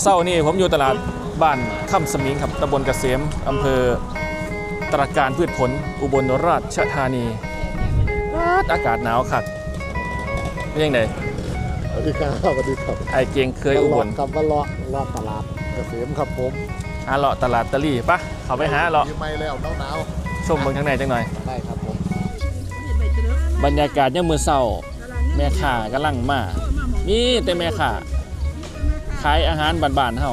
เศร้านี่ผมอยู่ตลาดบ้านค่ำสมิงครับตำบลเกษมอำเภอตราการพืชผล อุบลราชธานีอากาศหนาวคักเป็นยังไงสวัสดีครับสวัสดีครับไอเกียงเคยอุบลครับว่าเลาะเลาะตลาดเกษมครับผมหาเลาะตลาดตะลี่ปะเขาไปหาเลาะปีใหม่แล้วหนาวหนาวชมเบิ่งทางในจังหน่อยๆได้ครับผมบรรยากาศยังมือเศร้าแม่ข่ากำลังมานี่แต่แม่ข่า ขายอาหารบ้านๆเฮา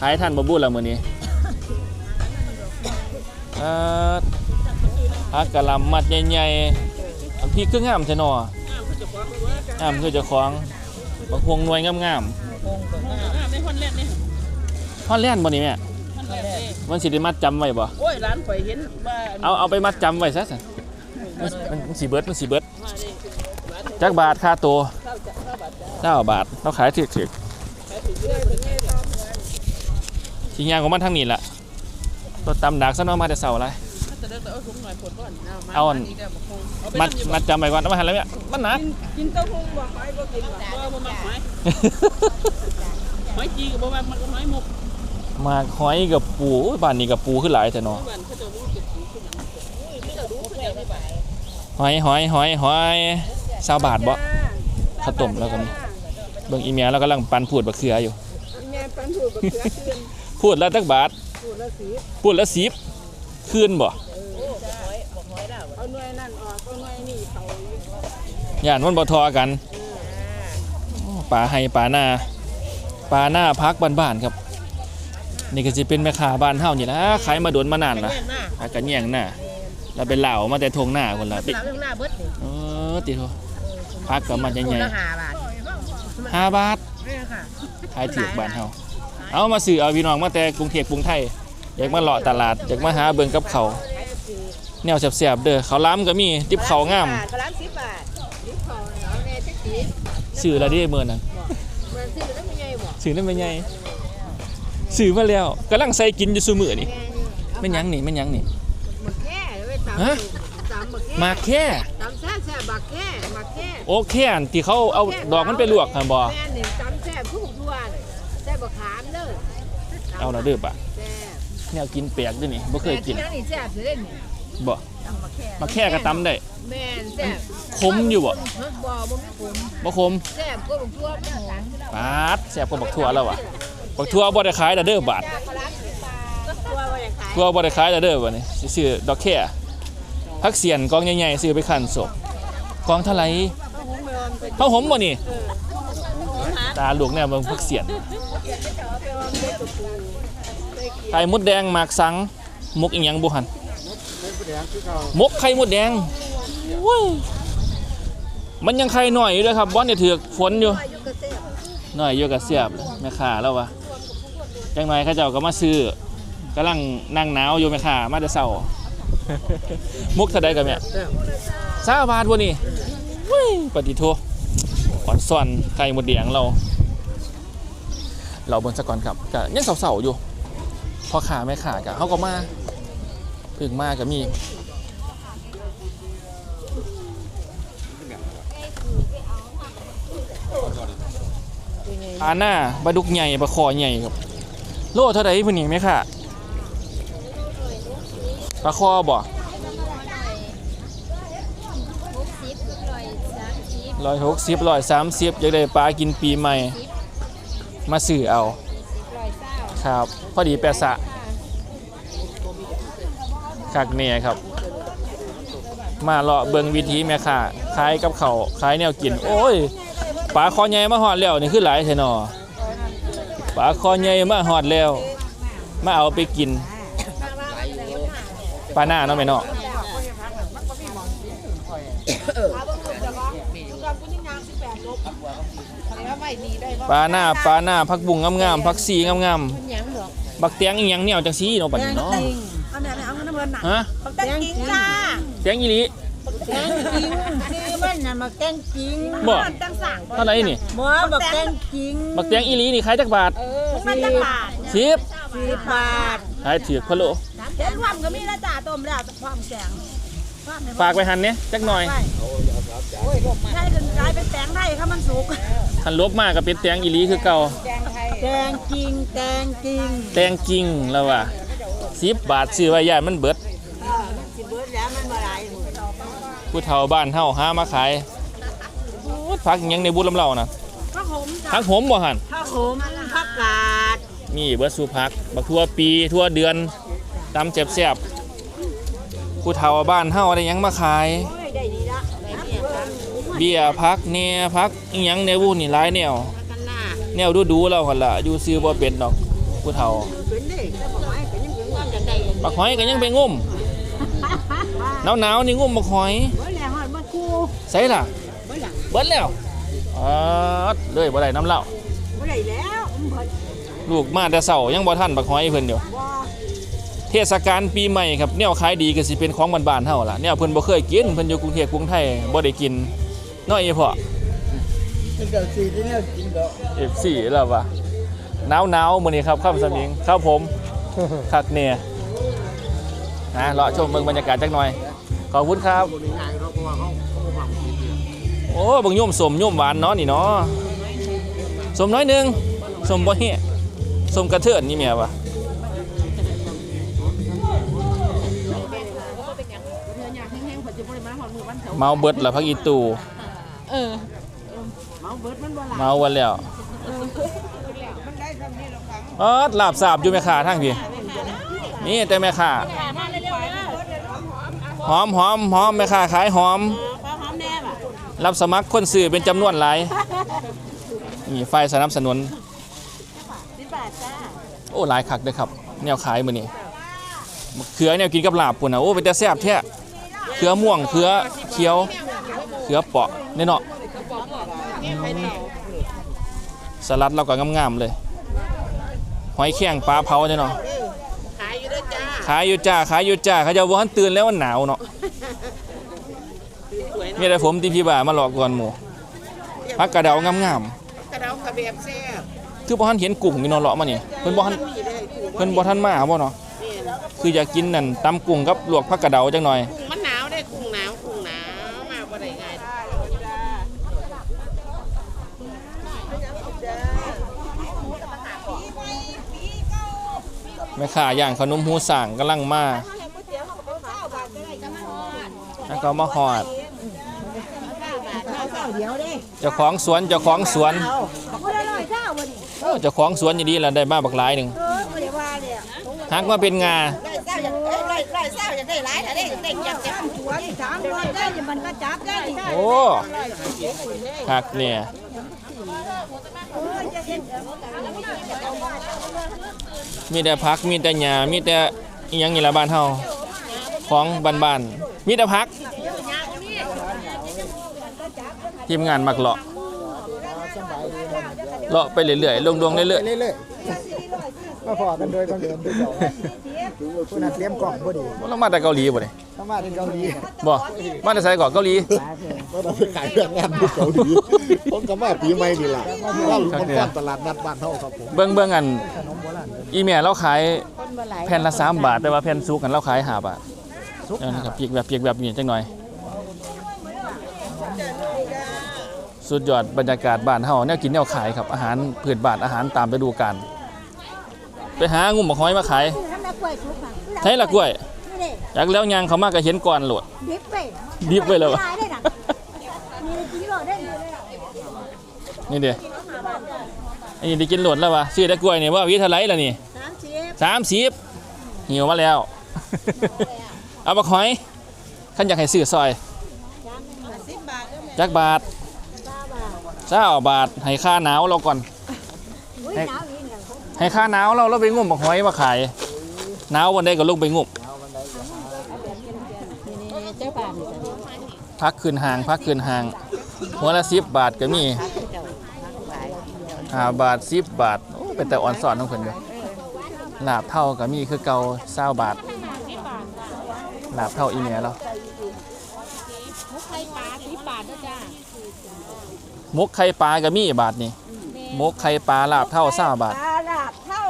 ขายท่านบ่บูดแล้วมื้อนี้เอ่อผักกะหล่ำมัดใหญ่ๆอันพี่คืองามแท้เนองามคือเจ้าของบางพวงหน่วยงามไม่ฮอนแลนด์นี่ๆฮอดแล่นด์บ่นี่แม่ฮอนแลนด์นี่มันสิได้มัดจำไว้บ่โอ้ยร้านข่อยเห็นว่าเอาเอาไปมัดจำไว้ซะสิมันมันมันสิเบิดมันสิเบิดมาดิจักบาทค่าตัวเข้าจะเข้าบัตรจ้าเก้าบาทเราขายถึกถึกขายถึงเรื่อยเป็นไงต่อ ทีงานของมันทางนี้แหละตัวตำดักซะเนาะมาแต่เสาอะไรเอาถุงหน่อยผลก่อนเอามาเอาอันมัดมัดจำไปก่อนเอามาหันแล้วเนี่ยมันหนักกินเต้าหู้บอกไม้บ่กินหรอกบ่บ่มักไม้ไม้จีกับบ่มักมันก็ไม้หมกหมากหอยกับปูบ้านนี้กับปูขึ้นหลายแต่เนาะหอยหอยหอยหอยสาวบาทบ่ข้าวต้มแล้วก็มี เบิ่งอีเมียเรากำลังปั่นพูดบักเขืออยู่ แม่ปันถูกกับเสือขึ้นพูดแล้วตักบาทถูกละสีพูดแล้วสิบคืนบ่เอาหน่วยนั่นออกเอาหน่วยนี่เขาย่านมันบ่ทอกันโอ้ป่าให้ป่าหน้าป่าหน้าพักบ้านๆครับ นี่ก็สิเป็นแม่ค้าบ้านเฮานี่ล่ะขายมาโดนมานานละแม่หน้าอากะแย่งหน้าเราเป็นเหล่ามาแต่ทงหน้าคนละเป็นหลังหน้าเบิดนี่เออติโทพักกับมันใหญ่ละห้าบาทๆ ห้าบาทนี่ค่ะขายถือบ้านเฮาเอามาซื้อเอาพี่น้องมาแต่กรุงเทพกรุงไทยอยากมาเลาะตลาดอยากมาหาเบิ่งกับเขาวแนวแซ่บๆเด้อเขาวล้ำก็มีติบเขาวงามกระลำสิบบาทสิบเขาเอาแน่จักสีซื้อและเด้มื้อนั้นมันซื้อได้ไม่ใหญ่บ่ซื้อได้ไม่ใหญ่ซื้อมาแล้วกำลังใส่กินอยู่ซุมื้อนี่แม่นหยังนี่แม่นหยังนี่บักแค่ไว้ตำฮะตำบักแค่มาแค่ตำแซ่บแซ่บบักแค่บัก แค่โอเคอันที่เขาเอาดอกมันไปลวกหั่นบ่แม่นี่ตำแซ่บผู้ทั่วน่ะแซ่บบักขามเด้อเอาละเด้อปะแซ่บแนวกินแปลกด้วยนี่บ่เคยกินแม่นี่แซ่บสิเด้นี่บ่ตำบักแค่มาแค่กระตำได้ แม่นแซ่บคมอยู่บ่ฮะบ่บ่มีผมบ่คมแซ่บก็บักทั่วมันหอมบาดแซ่บกว่าบักทั่วแล้ววะบักทั่วบ่ได้ขายแต่เด้อบาทกระลำสิบบาทก็ทั่วว่าอย่างขายทั่วบ่ได้ขายแต่เด้อบัดนี้สิซื้อดอกแค่ผักเสียนกองใหญ่ๆซื้อไปคั่นศพ กองเท่าไหร่ก็หุงไปมันเป็นเฮาหอมบ่นี่เออหุงหาตาลูกแนวเบิ่งผักเสียนไข่มดแดงหมากสังมกอีหยังบ่หั่นมกไข่มดแดงมันยังไข่หน้อยอยู่เด้อครับบ่ได้ถือกฝนอยู่อายุก็แซ่อยอยู่กับเสียบแม่ค้าแล้ววะจังหน่อยเขาเจ้าก็มาซื้อกำลังนั่งหนาวอยู่แม่ค้ามาแต่เช้า มุกเท่าใดกับแม่สาบาทบ่นี่เว้ยปฏิโทอ่อนซ่อนไก่หมดแดงเรา เราเบิ่งซะกอนครับกยังเสาๆอยู่ พอขาแม่ค้าก็เขาก็มาพึ่งมาก็มีปลาหน้าปลาดุกใหญ่ปลาคอใหญ่ครับ โลเท่าไหร่พุ่นนี่แม่ค้า ปลาคอบ่ร้อยสามสิบร้อยหกสิบร้อยสามสิบอยากได้ปลากินปีใหม่ มาซื้อเอาสิบร้อเศร้าครับ พอดีแปะสะค่ะคักเนี่ยครับ มาเลาะเบิงวิธีแม่ค้าขายกับเขาวขายแนวกิน โอ้ยปลาคอใหญ่มาหอดแล้วนี่คือหลายแท้หนอปลาคอใหญ่มาหอดแล้ว มาเอาไปกิน ปลาหน้าเนาะแม่เนาะปลาหน้าปลาหน้าผักบุ้งงามๆผักซีงามหยังดอกๆบักเตียงอีหยังเหนียวจังซี่เนาะบัดนี้เนาะอันนั้นเอาเงินน้ำเงินน่ะฮะแตงจริงจ้าเตียงอีหลีแตงจริงคือมันน่ะมาแตงจริงบ่แตงสั่งเท่าไหร่นี่หมอบอกแตงจริงบักเตียงอีหลีนี่ขายจักบาทเออมันจะบาทสิบสิบบาทขายถือพะโล เจ็ดความก็มีแล้วจ้าต้มแล้วความแสงฝากไปหันเนี่ยจักหน่อยใช่ถึงกลายเป็นแตงไทยค่ะมันสุกหันลบมากกับเป็นเตียงอีหลีคือเก่าแตงไทยแตงจริงแตงจริงแตงจริงแล้วว่ะสิบบาทซื้อไว้ย่านมันเบิดสิเบิดแล้วมันบ่หลายหมดผู้เฒ่าบ้านเฮาหามาขายโอ้ยผักหยังในบุญลำเล่านะผักขมจ้ะผักหอมบ่หั่นผักขมผักกาด นี่เบิดสู่ผัก บักทั่วปีทั่วเดือน ตำแซ่บๆผู้เฒ่าบ้านเฮาได้หยังมาขายโอ้ยได้ดีละได้เบี้ยกันเบี้ยพักแหน่พักอีหยังในวุ้นนี่หลายแนวกันหน้าแนวดูดูๆแล้วหั่นล่ะอยู่ซื้อบ่เป็นดอกผู้เฒ่าเป็นเด็กแต่บ่ไม้เป็นยังเป็นความจังได๋บักหอยก็ยังไปงมหนาวๆนี่งมบักหอยเบิดแล้วฮอดบ่คูใส่ล่ะเบิดแล้วเบิดแล้วอ๋อเลยบ่ได้น้ำเหล้าบ่ได้แล้วมันเบิดลูกมาแต่เช้ายังบ่ทันบักหอยเพิ่นอยู่บ่ เทศกาลปีใหม่ครับแนวขายดีก็สิเป็นของบ้านๆเฮาล่ะแนวเพิ่นบ่เคยกินเพิ่นอยู่กรุงเทพกรุงไทยบ่ได้กินน้อยอีพ่อ เป็นเดี๋ยวสีที่เนี่ยกินเดี๋ยว F4 แล้วว่ะหนาวๆมื้อนี้ครับค่ำสมิงครับผมคักเนี่ยนะเลาะชมเมืองบรรยากาศจักหน่อย ขอบคุณครับคนนี้ง่ายเนาะเพราะว่าเขาเขาบ่ฟังกินเนี่ยโอ้เบางโยมสมโยมหวานเนาะนี่เนาะสมน้อยหนึงสมบ่เฮียสมกระเทือนนี่แม่วะ เมาเบิดละพักอีตูเออ เมาเบิดมันบ่หลายเมาวันแล้วมันได้ทำนี่หรอกครับเออลาบสาบอยู่แม่ค้าทางพี่นี่แต่แม่ค้ามาเร็วๆนะหอมหอมหอมแม่ค้าขายหอมปลาหอมแน่บ่ะรับสมัครคนสื่อเป็นจำนวนหลายนี่ไฟสนับสนุนสิบบาทจ้าโอ้หลายคักเด้อครับ แนวขายมื้อนี้มะเขือแนวกินกับลาบปุ่นน่ะโอ้เป็นแต่แซ่บแท้เขือม่วงเขือเขียวเขือเปาะนี่เนาะสลัดเราก็งามๆเลยหอยแข้งปลาเผาเนี่ยเนาะขายอยู่ด้วยจ้าขายอยู่จ้าขายอยู่จ้าเขาจะว่าทันตื่นแล้วมันหนาวเนาะสวยมีแต่ผมที่พี่บ่ามาหลอกก่อนหมู่พักกระเดางามกระเดากระเบียบแซ่บๆคือบ่ทันเห็นกุ้งอยู่เนาะเลาะมานี่เพิ่นบ่ทันมีได้ถูกเพิ่นบ่ทันมาบ่เนาะคืออยากกินนั่นตำกุ้งกับลวกผักกระเดาจังหน่อย ได้ง่ายแม่ค้าย่างขนมหูสั่งกำลังมาแล้วก็มาหอดเจ้าของสวนเจ้าของสวนเจ้าของสวนอย่างนี้แหละได้มาบักหลายหนึ่งหักมาเป็นงาร้อยเจ้เอ้ยร้อยร้อยเจ้าอย่างได้หลายแต่ได้ได้จับ โอ้หักเนี่ยมีแต่พักมีแต่หญ้ามีแต่อิหยังนี่ละบ้านเฮาของบ้านๆมีแต่พัก ทีมงานมักเลาะเลาะไปเรื่อยๆลงๆเรื่อยเรื่อยๆ มาพอกันโดยบังเอิญด้วย เจ้าคุณนัดเตรียมกล่องพอดีๆบ่เรามาแต่เกาหลีบ่เนี่ยถ้ามาที่เกาหลีบ่มาแต่ไสก่อนเกาหลี ก็ต้องไปขายเครื่องงานที่เกาหลีผมก็มาปีใหม่นี่ล่ะว่ามันก้อนตลาดนัดบ้านเฮาครับผมเบิ่งเบิ่งอันอีเมลเราขายแผ่นละ3บาท แต่ว่าแผ่นซุกกันเราขาย5บาทเออนะครับเปียกแบบเปียกแบบนี้จังหน่อย สุดยอดบรรยากาศบ้านเฮาแนวกินแนวขายครับอาหารพืชบ้านอาหารตามฤดูกาลไปหางุ่มบักหอยมาขายทำแบบ กล้วยสุกค่ะใช้ละกล้วยนี่เด็อยากแล้วยางเขามาก็เห็นก่อนโหลด ดิบไปดิบไปเลยวะตายได้น่ะมีกินโลดได้เลยนี่เด้อันนี้ได้กินโหลดแล้ววะซื้อได้กล้วยนี่ว่าวิเทาไหรล่ะนี่สามสิบสามสิบหิวมาแล้ว เอาบักหอยขันอยากให้ซื้อซอยสิบบาทจักบาทเจ้าบาทให้ค่าหนาวเราก่อน อุ้ยหนาวอีกอย่างให้ค่าหนาวเราเราไปงุ่มบักหอยมาขาย หนาววันใดก็ลงไปงุ่มนี่เจ้าบ้านนี่จ้ะพักคืนห่างพักคืนห่างหัวละสิบบาทก็มีห้าบาทสิบบาทโอ้เป็นแต่อ่อนสอนของเพิ่นเลยลาบเท่าก็มีคือเก่าเศร้าบาทลาบเท่าอีเมียเรามุกไข่ปลาสิบบาทนะจ้ามุกไข่ปลาก็มีบาทนี่มุกไข่ปลาลาบเท่าเศร้าบาท ปลาลาบเท่า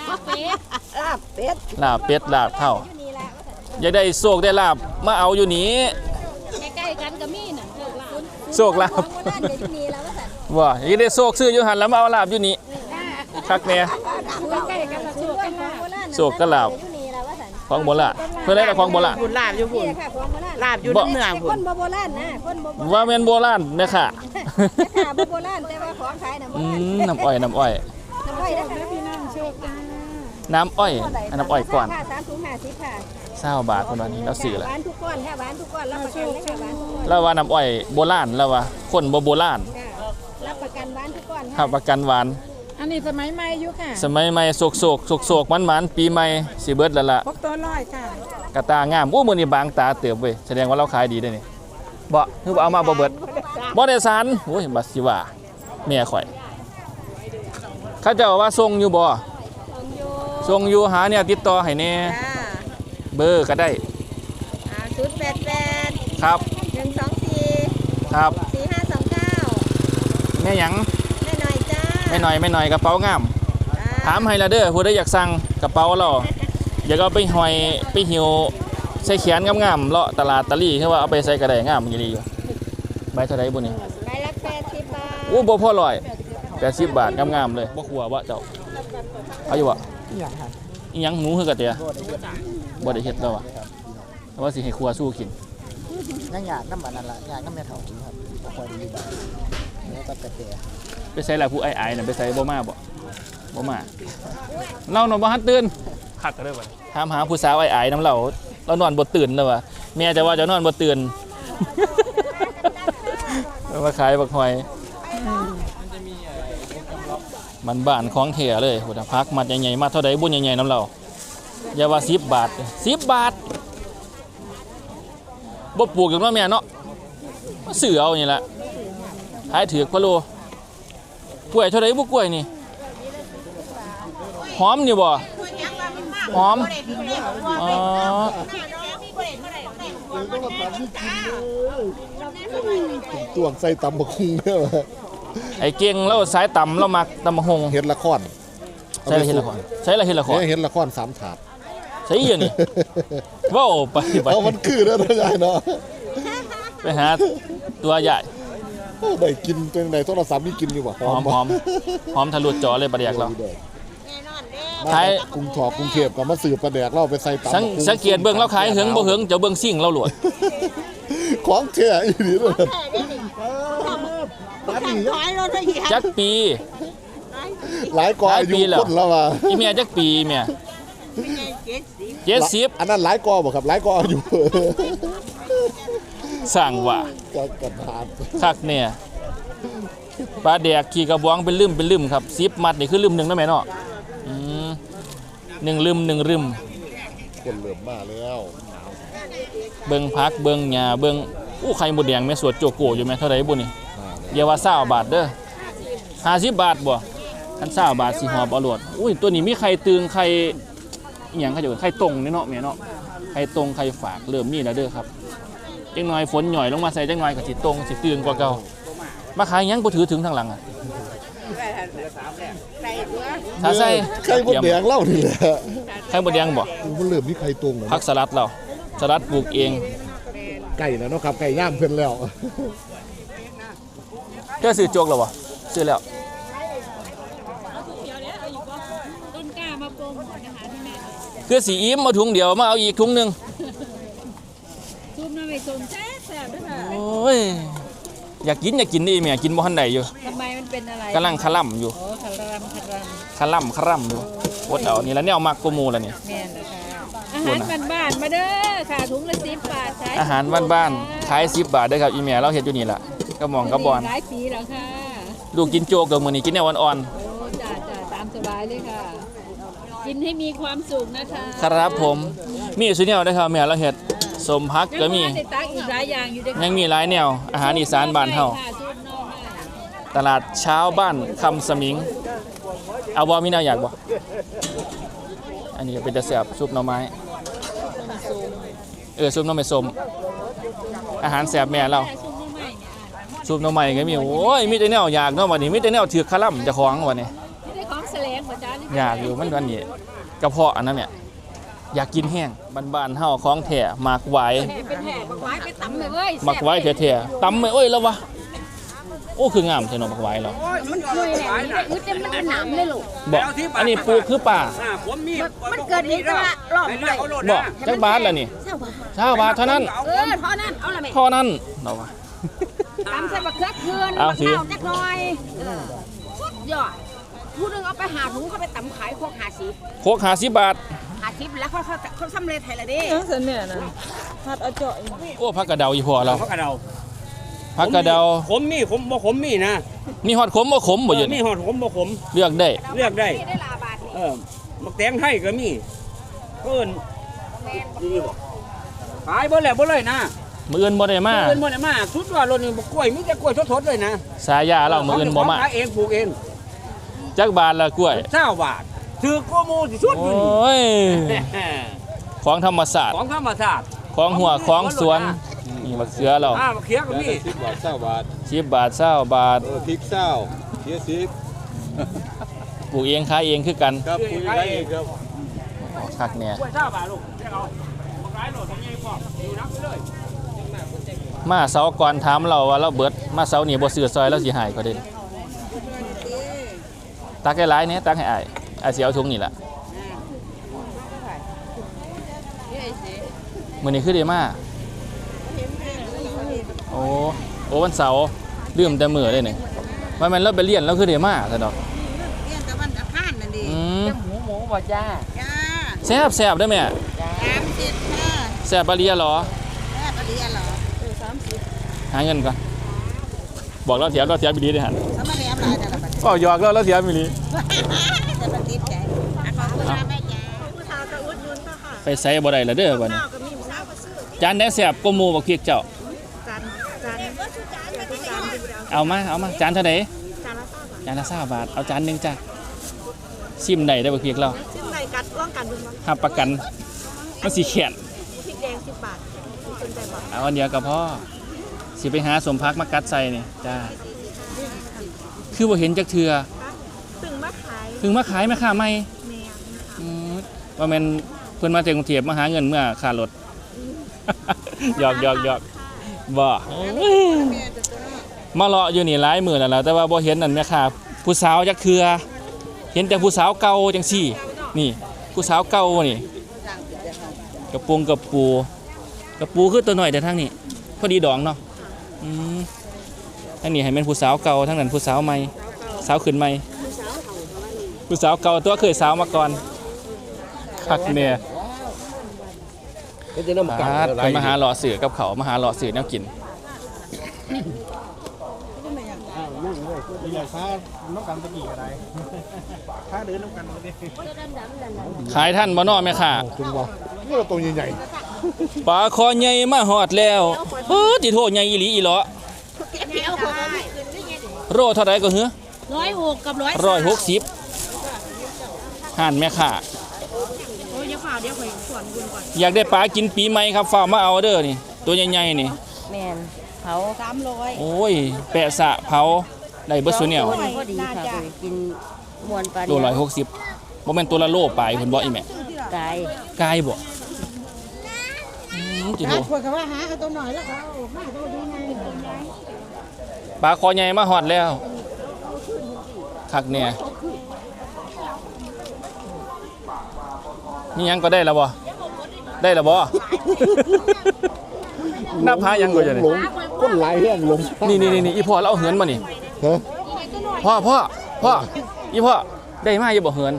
ลาบเป็ด ลาบเป็ดลาบเป็ดลาบเท่าอยู่นี่แหละอยากได้โศกได้ลาบมาเอาอยู่นี้ใกล้ๆกันก็มีน่ะโศกลาบของวันนั้นเดี๋ยวอยู่นี่แล้วว่าสันว่าอยากได้โศกซื้ออยู่หันแล้วมาเอาลาบอยู่นี้อ่าคักแน่ใกล้กันละสู้กันละโศกกะลาบของโบราณเพื่อได้ละของโบราณบุญลาบอยู่บุญค่ะของโบราณลาบอยู่บ่น้ำเหนือบุคญนบ่โบราณนะคนบ่โบราณว่าแม่นโบราณแม่ค่ะค่ะบ่โบราณแต่ว่าของขายน่ะโบอืราณมน้ำอ้อยน้ำอ้อยน้ำอ้อยนะคะพี่น้องโชคดี น้ำอ้อยอันน้ำอ้อยก่อนค่ะ3ถุง50ค่ะเศร้าบาทคนวันนี้เราซื้อหแล้ววานทุกก้อนค่ะหวานทุกก้อนรับประกันเลยค่ะหวานทุกก้อนแล้วว่าน้ำอ้อยโบราณแล้วว่าคนบ่โบราณค่ะรับประกันหวานทุกก้อนครัค่ะบประกันหวานอันนี้สมัยใหม่อยู่ค่ะ สมัยใหม่โศกโศกโศกโศกมันมันๆปีใหม่สิเบิดแล้วล่ะพกตัวร้อยค่ะกระตางามโอ้มื้อนี้บางตาเติบเว้ยแสดงว่าเราขายดีได้อนี่บ่คือบ่เอามาบ่เบิดบ่ได้สารโอ้ยบัดสิว่าแม่ข่อยเขาเจ้าว่าส่งอยู่บ่ ส่งอยู่หาเนี่ยติดต่อให้แน่จ้าเบอร์ก็ได้อ่า088ครับ124ครับ4529แม่หยังแม่หน่อยจ้าแม่หน่อยแม่หน่อยกระเป๋างาม จ้าถามให้ละเด้อผู้ใดอยากสั่งกระเป๋าเราอยากเอาไปห้อยไปหิวใส่แขนงามๆเลาะตลาดตะลี่คือว่าเอาไปใส่กระไดงามอยู่ดีอยู่ใบเท่าไดบุนี่ใบละ80บาทโอ้บ่พอร้อย80บาทงามๆเลยบ่ขัวบ่เจ้าเอาอยู่บ่ อีหยังครับอีหยังหนูคือกระเตียบ่ได้เฮ็ดแล้วอะแต่ว่าสิให้ครัวสู้กินยังอยากน้ำมันนั่นละอยากน้ำแม่เถาอยู่ครับบ่ค่อยดีบ้างแล้วก็กระเตะไปใส่ละผู้อ้ายๆน่ะไปใส่บ่มาบ่บ่มาเรานอนบ่ทันตื่นคักก็ได้บ่ถามหาผู้สาวอ้ายๆนํเราเรานอนบ่ตื่นแล้วว่ะแม่จะว่าจะนอนบ่ตื่นเอามาขายบักหอย มันบ้านของเถียเลยโหดพักมัดใหญ่ๆมาเท่าใดบุญใหญ่ๆน้ำเราอย่าว่าสิบบาทสิบบาทบ่ปลูกอย่างน้อยแม่เนาะมาซื้อเอานี่แหละขายถือกพะโลกล้วยเท่าใดบ่กล้วยนี่หอมนี่บ่หอมอ๋อตวงใส่ตำบักคุงเนี่ยว่ะ ไอ้เก่งแล้วสายต่ำแล้วมักตำบักหงเฮ็ดละครใช่ละเฮ็ดละครใช่ละเฮ็ดละครเนี่ยเฮ็ดละครสามถาดใช่อีหยังนี่เว้าไปไปเอามันคือแล้วนะยายเนาะไปหาตัวใหญ่โอ้ได้กินเป็นไหนโทรศัพท์นี่กินอยู่บ่หอมหอมหอมทะลุจอเลยประเดียกเรามาขายจากกรุงถอกกรุงเทพก็มาสืบประแดกเราไปใส่ตำสังบัคุสังเกตเบิ่งเราขายเหิงบ่เหิงเจ้าเบิ่งซิ่งเราโหลดของแท้อีหลีเลย ร้านนี้ขายรถให้เหียจักปีหลายกว่าหลายอาปียุแล้วคนแล้วว่ะอีเมียจักปีเมียเจ็ดสิบอันนั้นหลายกว่าบ่ครับหลายกว่าอายุสั่งว่าก็กระทานคักเนี่ยปลาแดกขี่กระบองเป็นลืมเป็นลืมครับสิบมัดนี่คือลืมหนึ่งนะแม่เนาะอืมหนึ่งลืมหนึ่งลืมคนเหลื่อมมาแล้วเบิ่งพักเบิ่งหญ้าเบิ่งอู้ไข่หมดแดงแม่สวดโจโกอยู่แม่เท่าไหร่บุนี่ มาแล้วอย่าว่า20บาทเด้อ50บาทบ่คัน20บาทสิหอบเอาโลดอุ้ยตัวนี้มีไข่ตึงไข่อีหยังเขาเรียกว่าไข่ตรงนี่เนาะแม่เนาะไข่ตรงไข่ฝากเริ่มมีแล้วเด้อครับจังน้อยฝนหย่อยลงมาใส่จังน้อยก็สิตรงสิตื่นกว่าเก่ามาขายหยังบ่ถือถึงทางหลังอะถ้าใส่ไข่มดแดงเล่านี่แหละไข่มดแดงบ่มันเริ่มมีไข่ตรงแล้วผักสลัดเราสลัดปลูกเองไก่แล้วเนาะครับไก่ย่างเพิ่นแล้ว เจ้าซื้อโจกแล้วบ่ซื้อแล้วต้นกล้ามาโปรโมทนะคะที่แม่คือสีอิ่มมาถุงเดียวมาเอาอีกถุงหนึงซุปน้ำไม่ส้มแซ่บแซ่บด้วยค่ะโอ้ยอยากกินอยากกินนี่แม่กินบ่ทันได้อยู่ทำไมมันเป็นอะไรกำลังคล่ำอยู่โอ้คารามคารามคล่ำคล่ำอยู่อดเอานี่แล้วแนวมักกว่าหมู่แล้วนี่แม่นนะคะอาหารบ้านๆมาเด้อค่ะถุงละสิบบาทขายอาหารบ้านๆขาย10บาทเด้อครับอีแม่เราเฮ็ดอยู่นี่ล่ะ กระหม่องกระบอน หลายปีแล้วค่ะลูกกินโจกกับมื้อนี้กินแนวอ่อนโอ้จ้าจ้าตามสบายเลยค่ะ กินให้มีความสุขนะคะๆครับผม มีสุแนวเด้อครับแม่เราเฮ็ดสมพักก็มี ยังได้ตักอีกหลายอย่างอยู่เด้อค่ะยังมีหลายแนว อาหารอีสานบ้านเฮาค่ะซุปน้องให้ตลาดเช้าบ้านคำสมิง เอาบอมีแนวอยากบ่อันนี้ก็เป็นจะแสบซุปหน่อไม้เออซุปหน่อไม้ส้มอาหารแสบแม่เราซุปน้องใหม่เนี่ย ซุปหน่อไม้ก็มีโอ้ยมีแต่แนวอยากเนาะวันนี้มีแต่แนวถือคาร่ำเจะของวันนี้นี่ได้ของแสลงบ่จ้านี่อยากอยู่มันวันนี้กระเพาะอันนั้นเนี่ยอยากกินแห้งบ้านๆเฮาของแท้หมากไหวเป็นแห่บักไว้ไปตำเลยเว้ยหมักไว้แท้ๆตำไม่เอ้ยแล้ววะโอ้คืองามใช่เนาะบักไว้เหรอมันเคยแหละมันจะมันเป็นหนามเลยลูกบอกอันนี้ปลูกคือป่าอ่าผมมีมันเกิดเองแต่ว่ารอบไปไปเรียกเขาโลดบอนะกจักบาทละนี่เท่าบาทเช้าบาทเท่านั้นเออเท่านั้นเอาละแม่เท่านั้นเนาะวะ ตำใส่บักเขือเคือนเอาบักสิ เน่าจักหน่อยเออสุดยอดผู้หนึงเอาไปหาถุงเขาไปตำขายโคกหาสิบโคกหาสิบบาท หาสิบแล้วเขาเขาเขาสำเร็จให้ละเดิยังสันเนี่ยนะพัดเอาเจาะอีกโอ้พักกระเดาอยู่พอเราเขากระเดาพักกระเดา ขมมีขมบ่ขมมีนะมีฮอดขมบ่ขมบ่อยู่มีนี่หอดขมบ่ขม เลือกได้ เลือกได้ นี่ได้ลาบาทนี่เออมักแตงไทยก็มีเพิ่นขายบ่แล้วบ่เลยนะ มื้ออื่นบ่ได้มาเพิ่นบ่ได้มาสุดว่ารถนี่บ่กล้วยมีแต่กล้วยสดๆเลยนะสายาเรามื้ออื่นบ่มาขายเองปลูกเองจักบาทละกล้วย20บาทถือก็มูสิสุดโออยู่้นี่ยของธรรมศาสตร์ของธรรมชาติของหัวของสวนนี่บักเสือเราอ่าบักเขียก็มีสิบบาทเศร้าบาท10บาท20บาทเออพริกเศร้าเสียสิบปลูกเองขายเองคือกันครับคุยได้ครับคักเนี่ยกล้วย20บาทลูกเรียกเอาบักหลายโลดทำใหญ่พออยู่นับไปเลย มาเสาร์ก่อนถามเราว่าเราเบิดมาเสาร์นี้บ่ซื้อซอยเราสิหายก็ได้ตักให้หลายเนี่ยตักให้อ้ายอ้ายสิเอาถุงนี่ล่ะมื้อนี้คือได้มาโอ้โอ้วันเสาร์ลืมแต่มื้อเลยนี่ว่าแม่นเราไปเรียนเราคือได้มาซะดอกเรียนตะวันตะพานนั่นดิอืมหมูหมูบ่จ้าจ้าแซ่บแซ่บได้อแม่สามสิบค่ะแซ่บปลาเรียเหรอ แม่ปริยาเหรอ หาเงินก่อนบอกเราเสียเราเสียไปดีเด้อหั่นสมัยเรียนหลายแต่ละบัดเว้าหยอกเราเราเสียไปดีจะมาติดใจอะขอบคุณค่ะแม่จ้าไปใส่บ่ได้ละเด้อบัดนี้จานได้แซ่บกว่าหมู่บักเพียกเจ้าเอามาเอามาจานเท่าไหร่จานละสามบาทเอาจานหนึ่งจ้ะซิมได้ได้อบักเพียกเราชิมไหนกัดร่องกันดูมั้งหับประกันมันสีเขียนพริกแดงสิบบาทสนใจบ่เอาอันเดียวกับพ่อ สิไปหาสมพักมากัดใส่นี่จ้าคือบ่เห็นจักเทือตึงมาขายถึงมาขายแม่ค้าใหม่แมวอืมว่าแม่นเพิ่นมาจากกรุงเทพมาหาเงินเมื่อค่ารถ หยอกหยอกหยอกบ่มาเลาะอยู่นี่หลายมื้อแล้วล่ะแต่ว่าบ่เห็นนั่นแม่ค้าผู้สาวจักเทือ เห็นแต่ผู้สาวเก่าจังซี่ นี่ ผู้สาวเก่านี่ กระปุงกระปู กระปูคือตัวหน่อยแต่ทางนี้พอดีดองเนาะ อืมอันนี้ให้เป็นผู้สาวเก่าทั้งนั้นผู้สาวใหม่สาวขึ้นใหม่ผู้สาวเก่าตัวเคยสาวมาก่อนคักเนี่ยก็จะน้ำกันปาดไปมาหาหล่อเสือกับเขามาหาหล่อเสือแนวกินอยากค้าน้องกันตะกี้อะไรค้าเดินน้องกันเลยขายท่านบ่เนอแม่ค่ะคุณว่านี่เราตัวใหญ่ ปลาคอใหญ่มาหอดแล้วเออติโทษใหญ่อีหลีอีหลอโรเท่าไรก็เหือร้อยหกกับร้อยร้อยหกสิบห่านแม่ค่ะโอ้ยเดี๋ยวข่าวเดี๋ยวข่อยส่วนบุญก่อนอยากได้ปลากินปีใหม่ครับฝ้ากมาเอาเด้อนี่ ตัวใหญ่ๆนี่แมนเผาสามร้อยโอ้ยแปะสะเผาได้เบิดสุเหนียวพอดีค่ะเคยกินมวนปลาตัวร้อยหกสิบบ่แม่นตัวละโลปลายเพิ่นบ่อีแม่ไก่กายบ่ อืมจิโทคนเขาว่าหาเอาตัวหน่อยแล้วเขามาตัวดีไงปลาคอใหญ่มาหอดแล้วคักเนี่ยนี่ยังก็ได้แล้วบ่ได้แล้วบ่หน้าพายังก็จะหลนี่งก้นไหลแห้งหลงนี่นี่นี่อีพ่อเราเอาเหินมานี่ฮะพ่อพ่อพ่ออีพ่อได้มาอยู่บ่เหิน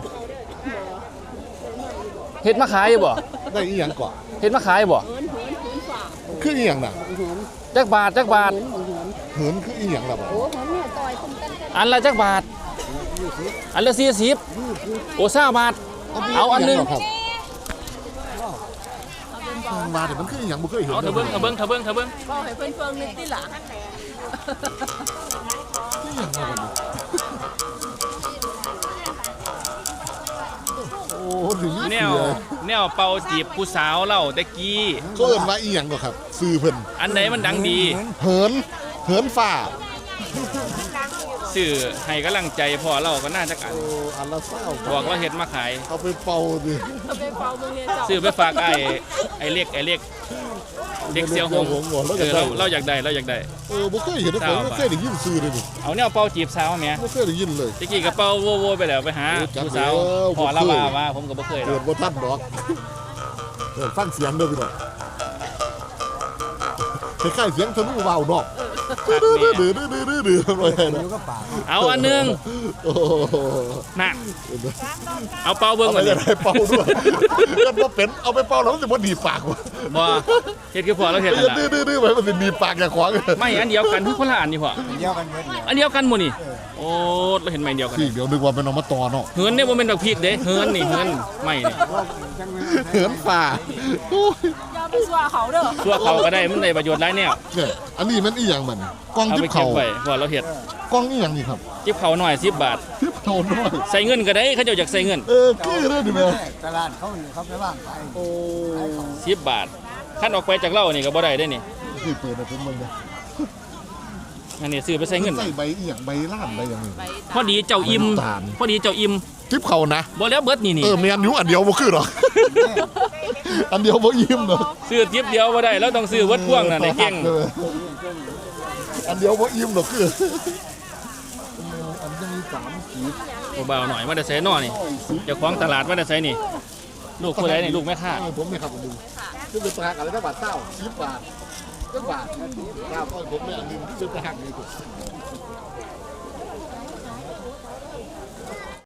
เฮ็ดมาขายอยู่บ่ได้อีหยังก่อนเฮ็ดมาขายบ่ คืออีหยังน่ะจักบาทจักบาทเหินคืออีหยังล่ะบ่อันละจักบาท อันละสี่สิบโอ้ซ่าบาท เอาอันหนึงครับมาแต่มันคืออีหยังบ่เคยเห็นเอาเถอะเบิ้งเถอะเบิ้งเถอะเบิ้งเถอะเบิ้งก็ให้เพิ่นเฟิงนิดติล่ะโอ้ถึงแนว แนวเป่าจีบผู้สาวเล่าตะกี้ เขาเอิ้นว่าอีหยังก็ครับซื้อเพิ่นอันไหนมันดังดีเหินเหินฟ้าซื้อให้กำลังใจพ่อเราก็น่าจะกันโอ้อันละเศร้าบอกว่าเห็ดมาขาย เอาไปเป่าดิซื้อไปฝากไอ้ไอ้เล็กไอ้เล็ก เด็กเสียวหงหงแล้วเอจะอได้เราเราอยากได้เราอยากได้ เออบ่เคยเห็นนะผมไม่เคยได้ยินซื้อเลยนี่เอาแนวเป่าจีบสาวแหม่บ่เคยได้ยินเลยตะกี้กระเป๋าโวโวไปแล้วไปหาโอ้จักผู้สาวแล้วพอละบ่เคยว่าว่าผมก็บ่เคยหรเกิอกดบ่ทันดอกเออฟังเสียงเด้อพี่น้องคล้ายๆเสียงทะลุว่าวดอกคัก ดื้อแม่ดื้อดื้อดื้อดื้อดื้อทำไมนะเอาอันหนึงโอ้โหนั่นเอาเป่าเบิ่งเอาก่ไปอนจะได้เป่าด้วยกันบ่เป็นเอาไปเป่าแล้วมันจะบ่ดีปากวะบ่เฮ็ดคือพอเราเฮ็ดนั่นล่ะดื้อดื้อดื้อไปมันสิดีปากอย่าขวางไม่อันเดียวกันทุกคนละอันนี่พ่อเดียวกันเบิดเนี่ยอันเดียวกันหมดนี่โอ้เราเห็นไหมเดียวกัน พี่เดี๋ยวนึกว่าเป็นเอามาต่อเนาะเฮินเนี่ยบ่แม่นดอกพริกเด้เฮินนี่เฮินไม่นี่ เหินป่าโอ้ย ชั่วเขาก็ได้มันได้ประโยชน์หลายแนวเนี่ยอันนี้มันอีหยังมันกล้องเอาทิไปพเก็บเขาไว้พอเราเฮ็ดกล้องอีหยังนี่ครับจิบเขาหน่อย10บาททิพเขาด้วยใส่เงินก็ได้เขาเจ้าอยากใส่เงินเออคือเรื่องนี้แม่ตลาดเขาเนี่เขาไปว่างไปโอ้10บาทคันออกไปจากเรานี่ก็บ่ได้ได้นี่พี่เปิดให้ผมเบิ่งเด้ออันนี้ซื้อไปใส่เงิน ใส่ใบอีหยังใบล้านใบหยังนี่พอดีเจ้าอิ่มน้ำตาลพอดีเจ้าอิ่ม ทิพเขานะบ่แล้วเบิดนี่นี่เออแม่นอยู่อันเดียวบ่คือหรอกอันเดียวบ่ยิ้มเนาะซื้อทิปเดียวบ่ได้แล้วต้องซื้อเบิดพ่วงน่ะได้เก่งอออันเดียวบ่ยิ้มหรอกคืออันจะมีสามสีเบาๆหน่อยมาได้ใส่นอนี่เจ้าของตลาดมาได้ใส่นี่ลูกผู้ใดนี่ลูกแม่ค้าเออผมไม่ครับผมดูคือเป็นตราอะไรก็บาทเศร้าสิบบาทก็บาทเก้าก้อนผมเนี่ยอันหนึงคือเป็นหักนี่ถูก